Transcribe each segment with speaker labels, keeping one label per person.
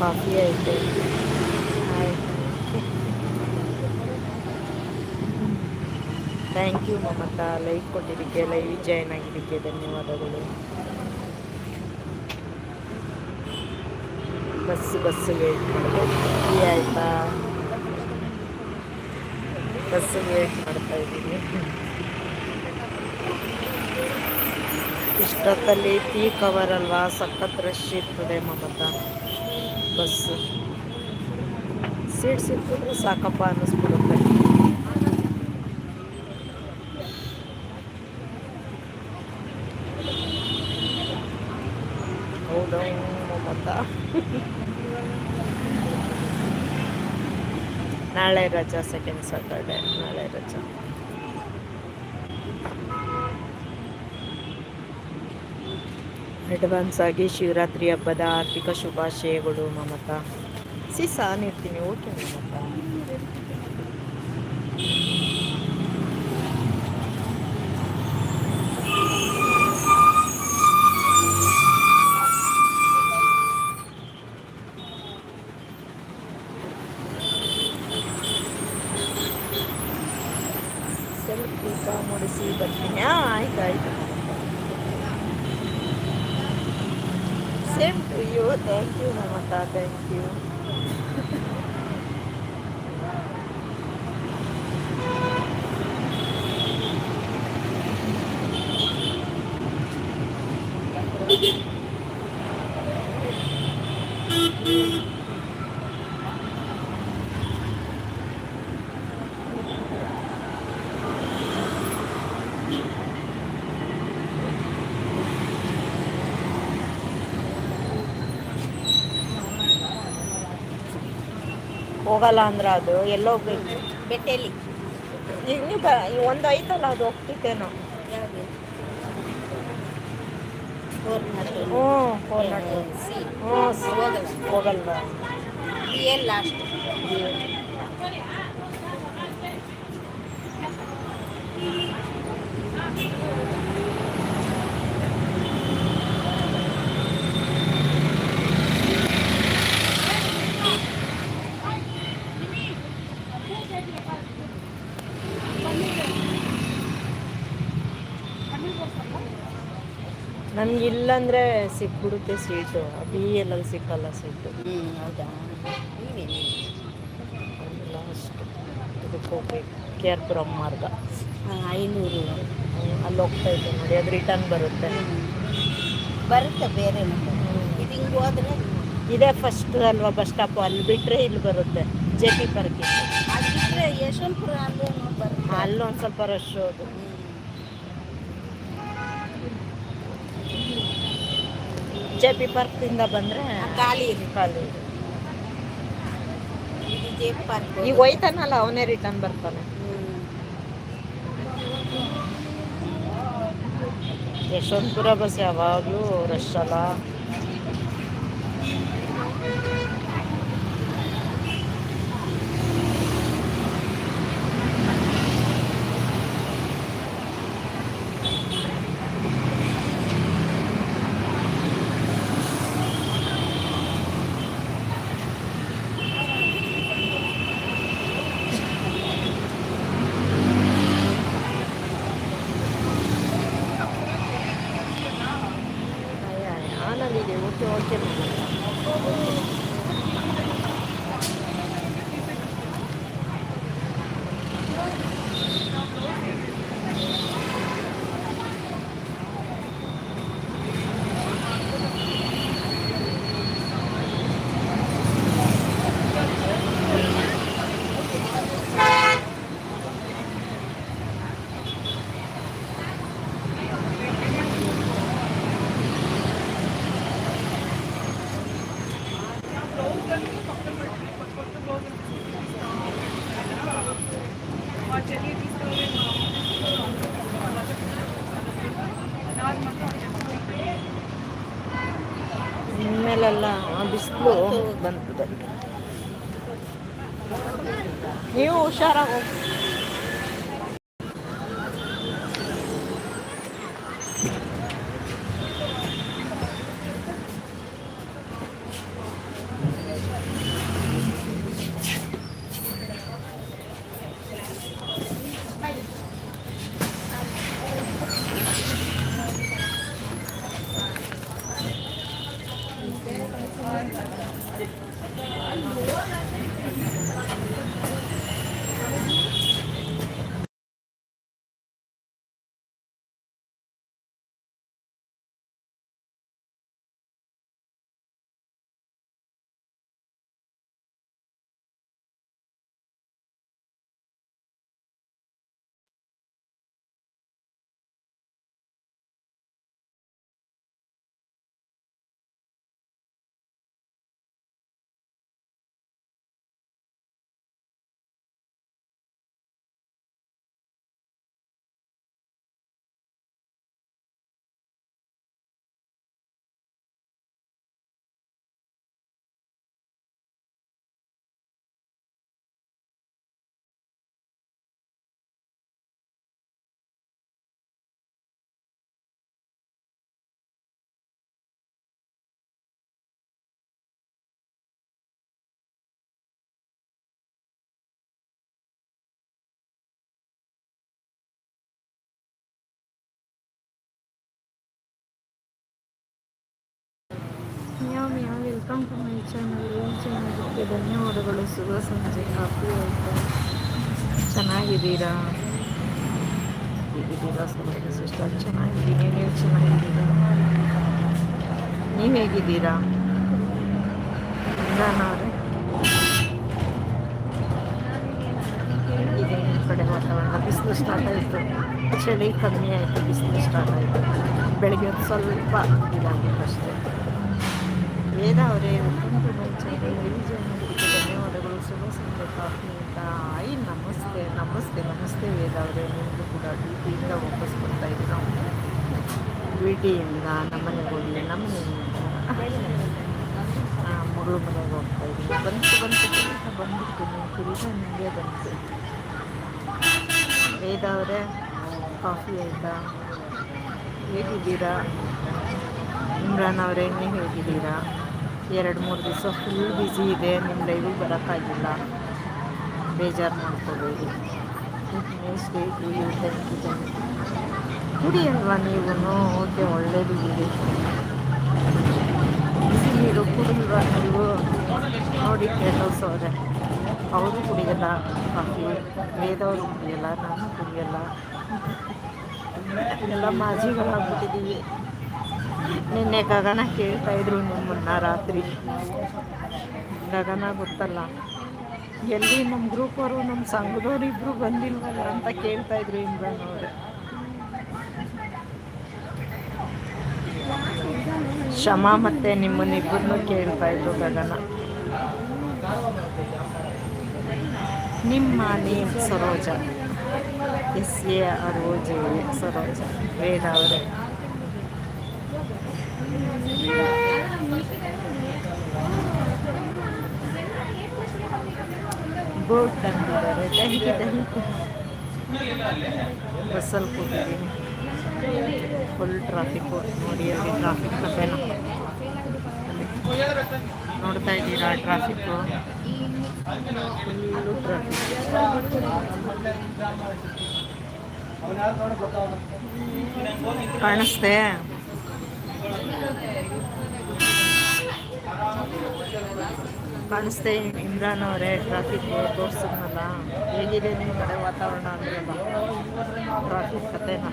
Speaker 1: Coffee ಐತೆ. Thank you Mamata. Like ಕೊಟ್ಟಿದ್ದಕ್ಕೆ live join ಆಗಿದ್ದಕ್ಕೆ ಧನ್ಯವಾದಗಳು. ಬಸ್ ಬಸ್ ವೇಟ್ ಮಾಡ್ತಾ ಆಯಿತಾ? ಬಸ್ ವೇಟ್ ಮಾಡ್ತಾ ಇದ್ದೀನಿ. ಇಷ್ಟೊತ್ತಲ್ಲಿ ಟೀ ಕವರ್ ಅಲ್ವಾ? ಸಖತ್ ರಶ್ ಇರ್ತದೆ ಮಮತಾ. ಬಸ್ ಸೀಟ್ ಸಿಕ್ಕಿದ್ರೆ ಸಾಕಪ್ಪ ಅನ್ನಿಸ್ಬಿಡುತ್ತೆ. ಹೌದಾ ಮಮತಾ ನಾಳೆ ರಜಾ ಸೆಕೆಂಡ್ ಸಾಟರ್ಡೆ ನಾಳೆ ರಜಾ. ಅಡ್ವಾನ್ಸ್ ಆಗಿ ಶಿವರಾತ್ರಿ ಹಬ್ಬದ ಆರ್ಥಿಕ ಶುಭಾಶಯಗಳು ಮಮತಾ. ಸಿಸ ನೀಡ್ತೀನಿ. ಓಕೆ ಮಮತಾ ಸೆಲ್ಫ್ ದೀಪ ಮುಡಿಸಿ ಬರ್ತೀನಿ ಹಾಂ ಆಯ್ತು ಆಯ್ತು same to you thank you Mamata thank you ಹೋಗಲ್ಲ ಅಂದ್ರೆ ಅದು ಎಲ್ಲೋ
Speaker 2: ಬೆಟ್ಟೆಯಲ್ಲಿ
Speaker 1: ಈಗ ನೀವು ಬ ಒಂದು ಐತಲ್ಲ ಅದು
Speaker 2: ಕೋರ್ನಾಟು
Speaker 1: ಹ್ಞೂ ಹ್ಞೂ ಹೋಗಲ್ವಾ
Speaker 2: ಏನ್ ಲಾಸ್ಟ್
Speaker 1: ನಮ್ಗೆ ಇಲ್ಲಂದ್ರೆ ಸಿಕ್ಬಿಡುತ್ತೆ ಸೀಟು. ಬಿ ಎಲ್ಲ ಸಿಕ್ಕಲ್ಲ ಸೀಟು.
Speaker 2: ಹ್ಞೂ ಹೌದಾ?
Speaker 1: ಲಾಸ್ಟ್ ಇದಕ್ಕೆ ಹೋಗ್ಬೇಕು. ಕೆ ಆರ್ ಪುರಂ ಮಾರ್ಗ
Speaker 2: ಐನೂರು
Speaker 1: ಅಲ್ಲಿ ಹೋಗ್ತಾ ಇದ್ದೆ ನೋಡಿ. ಅದು ರಿಟರ್ನ್ ಬರುತ್ತೆ.
Speaker 2: ಬರುತ್ತೆ ಬೇರೆ ಇದು ಹಿಂಗೆ ಹೋದ್ರೆ?
Speaker 1: ಇದೇ ಫಸ್ಟ್ ಅಲ್ವಾ ಬಸ್ ಸ್ಟಾಪು ಅಲ್ಲಿ ಬಿಟ್ಟರೆ ಇಲ್ಲಿ ಬರುತ್ತೆ. ಜೆ ಪಿ ಪಾರ್ಕಿಂಗ್
Speaker 2: ಅಲ್ಲಿ ಬಿಟ್ಟರೆ ಯಶವಂತಪುರ ಅಲ್ಲೂ ಬರುತ್ತೆ.
Speaker 1: ಅಲ್ಲೊಂದು ಸ್ವಲ್ಪ ರಶ್ ಹೋದು ಜೆ ಪಿ ಪಾರ್ಕಿಂದ ಬಂದರೆ
Speaker 2: ಖಾಲಿ ಇದೆ.
Speaker 1: ಖಾಲಿ ಇದೆ.
Speaker 2: ಪಾರ್ಕ್
Speaker 1: ಈಗ ಹೋಯ್ತಾನಲ್ಲ ಅವನೇ ರಿಟರ್ನ್ ಬರ್ತಾನೆ. ಯಶವಂತಪುರ ಬಸ್ ಯಾವಾಗಲೂ ರಶ್ ಅಲ್ಲ. ಆನಂದಿದೆ okay okay ಇನ್ಮೇಲೆಲ್ಲ meow meow welcome to my channel ಏನು ಚೆನ್ನಾಗಿರುತ್ತೆ ಧನ್ಯವಾದಗಳು. ಶುಭ ಸಂಜೆ. ಕಾಫಿ ಆಯಿತು? ಚೆನ್ನಾಗಿದ್ದೀರಾ? ಹೇಗಿದ್ದೀರಾ? ಸ್ವಲ್ಪ ಸಿಸ್ಟರ್ ಚೆನ್ನಾಗಿದ್ದೀನಿ ನೀವು ಚೆನ್ನಾಗಿದ್ದೀರಾ? ನೀವು ಹೇಗಿದ್ದೀರಾ? ಅವರೇ ನಿಮ್ಮ ಕಡೆ ವಾತಾವರಣ ಬಿಸಿಲು ಸ್ಟಾರ್ಟ್ ಆಯಿತು. ಚಳಿ ಕಮ್ಮಿ ಆಯಿತು, ಬಿಸಿಲು ಸ್ಟಾರ್ಟ್ ಆಯಿತು. ಬೆಳಗ್ಗೆ ಒಂದು ಸ್ವಲ್ಪ ಇದಾಗಿತ್ತು ಅಷ್ಟೇ. ವೇದ ಅವರೇ ಧನ್ಯವಾದಗಳು. ಶುಭ ಅಂತ ಆಯ್ ನಮಸ್ತೆ ನಮಸ್ತೆ ನಮಸ್ತೆ ವೇದ ಅವರೇ. ಕೂಡ ಡ್ಯೂಟಿಯಿಂದ ವಾಪಸ್ ಬರ್ತಾ ಇದ್ದೀವಿ ನಾವು. ಡ್ಯೂಟಿಯಿಂದ ನಮ್ಮನೆಗೆ ಹೋಗಿ ನಮ್ಮನೆಯಿಂದ ಮಗಳು ಮನೆಗೆ ಹೋಗ್ತಾ ಇದ್ದೀನಿ. ಬಂತು ಬಂತು ಬೇಗ ಬಂದ್ಬಿಡ್ತೀನಿ ತಿರುಗ ನಿಮಗೆ ಬಂತು. ವೇದ ಅವರೇ, ಕಾಫಿ ಆಯಿತಾ? ಹೇಗಿದ್ದೀರಾ? ಇಮ್ರಾನ್ ಅವರೇ, ನೀವು ಹೇಗಿದ್ದೀರಾ? ಎರಡು ಮೂರು ದಿವಸ ಫುಲ್ ಬ್ಯುಸಿ ಇದೆ ನಿಮ್ಮ ಲೈವಿಗೆ ಬರೋಕ್ಕಾಗಿಲ್ಲ. ಬೇಜಾರು ಮಾಡ್ಕೋಬೇಡಿ. ಕುಡಿ ಅಲ್ವಾ ನೀವು ಓಕೆ, ಒಳ್ಳೇದು ಬಿಡಿ. ಬಿಸಿ ನೀರು ಕುಡಿಲ್ವಾ ನೀವು ನೋಡಿ ಅವರೇ. ಅವರು ಕುಡಿಯಲ್ಲ, ಕಾಫಿ. ಬೇರೆಯವರು ಕುಡಿಯಲ್ಲ, ನಾನು ಕುಡಿಯಲ್ಲ. ಎಲ್ಲ ಮಾಜಿಗಳಾಗ್ಬಿಟ್ಟಿದ್ದೀವಿ ನಿನ್ನೆ ಗಗನ ಕೇಳ್ತಾ ಇದ್ರು ನಿಮ್ಮನ್ನ ರಾತ್ರಿ. ಗಗನ ಗೊತ್ತಲ್ಲ. ಎಲ್ಲಿ ನಮ್ಮ ಗ್ರೂಪ್ ಅವರು, ನಮ್ಮ ಸಂಘದವ್ರು ಇಬ್ಬರು ಬಂದಿಲ್ವಲ್ಲ ಅಂತ ಕೇಳ್ತಾ ಇದ್ರು ಇಮ್ರಾನ್ ಅವರು. ಶಮ ಮತ್ತೆ ನಿಮ್ಮನ್ನಿಬ್ಬರನ್ನು ಕೇಳ್ತಾ ಇದ್ರು ಗಗನ. ನಿಮ್ಮ name Saroja. S A R O J Saroja. Veda ಅವರೇ. ಬೋಟ್ ತಂದಿದ್ದಾರೆ. ಥ್ಯಾಂಕ್ ದಹಿ ಬಸ್ಸಲ್ಲಿ ಕೂತಿದ್ದೀನಿ. ಫುಲ್ ಟ್ರಾಫಿಕ್ಕು ನೋಡಿ ಅಲ್ಲಿ ಟ್ರಾಫಿಕ್ ಕಥೆನ ನೋಡ್ತಾ ಇದ್ದೀರಾ ಟ್ರಾಫಿಕ್ಕು ಫುಲ್ಲು ಟ್ರಾಫಿಕ್ ಕಾಣಿಸ್ತೆ? ಕಾಣಿಸ್ತೆ ಇಮ್ರಾನ್ ಅವರೇ ಟ್ರಾಫಿಕ್ ತೋರಿಸಿದ್ನಲ್ಲ. ಹೇಗಿದೆ ನಿಮ್ಮ ಕಡೆ ವಾತಾವರಣ ಅಂದ್ರಲ್ಲ ಟ್ರಾಫಿಕ್ ಕಥೆನ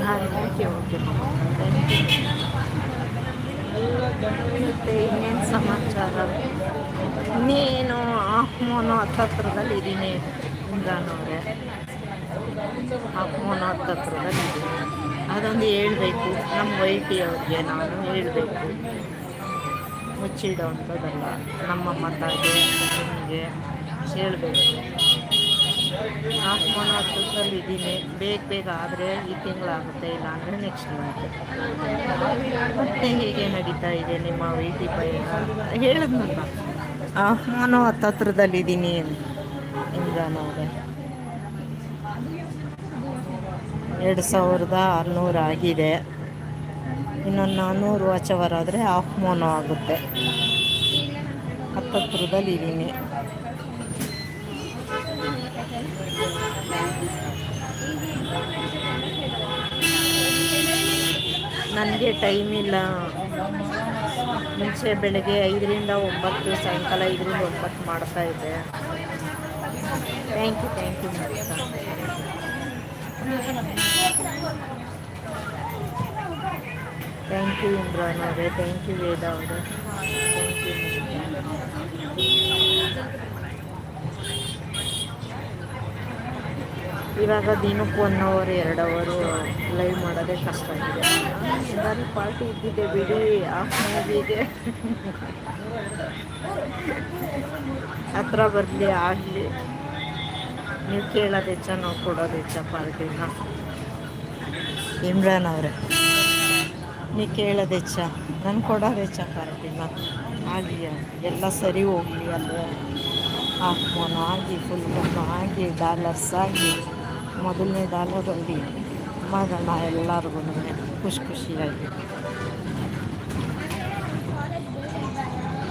Speaker 1: ಹಾಂ ಓಕೆ ಓಕೆ ಥ್ಯಾಂಕ್ ಯು ಮತ್ತೆ ಇನ್ನೇನು ಸಮಾಚಾರ ಇನ್ನೇನು ಮೋನೋ ಹತ್ತತ್ರದಲ್ಲಿ ಇದ್ದೀನಿ ಇಂದ್ರನವ್ರೆ. ಅಪ್ಪನ ಹತ್ತತ್ರದಲ್ಲಿ ಇದ್ದೀನಿ. ಅದೊಂದು ಹೇಳಬೇಕು. ನಮ್ಮ ವೈಟಿ ಅವ್ರಿಗೆ ನಾನು ಹೇಳಬೇಕು. ಮುಚ್ಚಿಡೋ ಅಂಥದ್ದಲ್ಲ ನಮ್ಮ ಮತಗೆ, ನಿಮಗೆ ಹೇಳಬೇಕು. ಆತ್ಮನ ಹತ್ತತ್ರದಲ್ಲಿ ಇದ್ದೀನಿ. ಬೇಗ ಬೇಗ ಆದರೆ ಈ ತಿಂಗಳಾಗುತ್ತೆ ಇಲ್ಲ ಅಂದರೆ ನೆಕ್ಸ್ಟ್ ಮಂತ್ ಮತ್ತೆ ಹೇಗೆ ನಡೀತಾ ಇದೆ ನಿಮ್ಮ ವೈಟಿ ಪಯಣ. ಹೇಳಿದ್ನಲ್ಲ. ನಾನು ಹತ್ತತ್ರದಲ್ಲಿದ್ದೀನಿ ಇಮ್ರಾನ್ ಅವರೇ ಎರಡು ಸಾವಿರದ ಆರುನೂರು ಆಗಿದೆ. ಇನ್ನೊಂದು ನಾನ್ನೂರು ವಾಚವರ್ ಆದರೆ ಹಾಫ್ ಮೋನೋ ಆಗುತ್ತೆ. ಹತ್ತತ್ರದಲ್ಲಿ ಇದ್ದೀನಿ ನನಗೆ ಟೈಮ್ ಇಲ್ಲ. ಮುಂಚೆ ಬೆಳಗ್ಗೆ ಐದರಿಂದ ಒಂಬತ್ತು, ಸಾಯಂಕಾಲ ಐದರಿಂದ ಒಂಬತ್ತು ಮಾಡ್ತಾ ಇದ್ದೆ. Thank you thank you thank you Imran ಅವರೇ. ಥ್ಯಾಂಕ್ ಯು ವೇದ ಅವರೇ. ಥ್ಯಾಂಕ್ ಯು ಇವಾಗ ದಿನಕ್ಕೆ ಒನ್ ಅವರ್ ಎರಡು ಅವರು ಲೈವ್ ಮಾಡೋದೇ ಕಷ್ಟ ಆಗಿದೆ. ಎಲ್ಲರೂ ಪಾರ್ಟಿ ಇದ್ದಿದ್ದೆ ಬಿಡಿ ಆಫ್ ಮೂವಿಗೆ ಹತ್ರ ಬರಲಿ, ಆಗಲಿ. ನೀವು ಕೇಳೋದು ಹೆಚ್ಚ, ನಾವು ಕೊಡೋದು ಹೆಚ್ಚ ಪಾರ್ಟಿನ ಇಮ್ರಾನ್ ಅವರೇ ನೀ ಕೇಳೋದೆಚ್ಚ ನಾನು ಕೊಡೋದೆಚ್ಚ ಪಾರ್ಟಿನ ಆಗಲಿ ಎಲ್ಲ ಸರಿ ಹೋಗಲಿ, ಅಲ್ವ? ಆಫ್ ಮೋನ್ ಆಗಿ ಫುಲ್ ಆಗಿ ಡಾಲರ್ಸ್ ಆಗಿ ಮೊದಲನೇ ಡಾಲರಲ್ಲಿ ಮಾಡೋಣ ಎಲ್ಲರಿಗೂ ಖುಷಿ ಖುಷಿಯಾಗಿ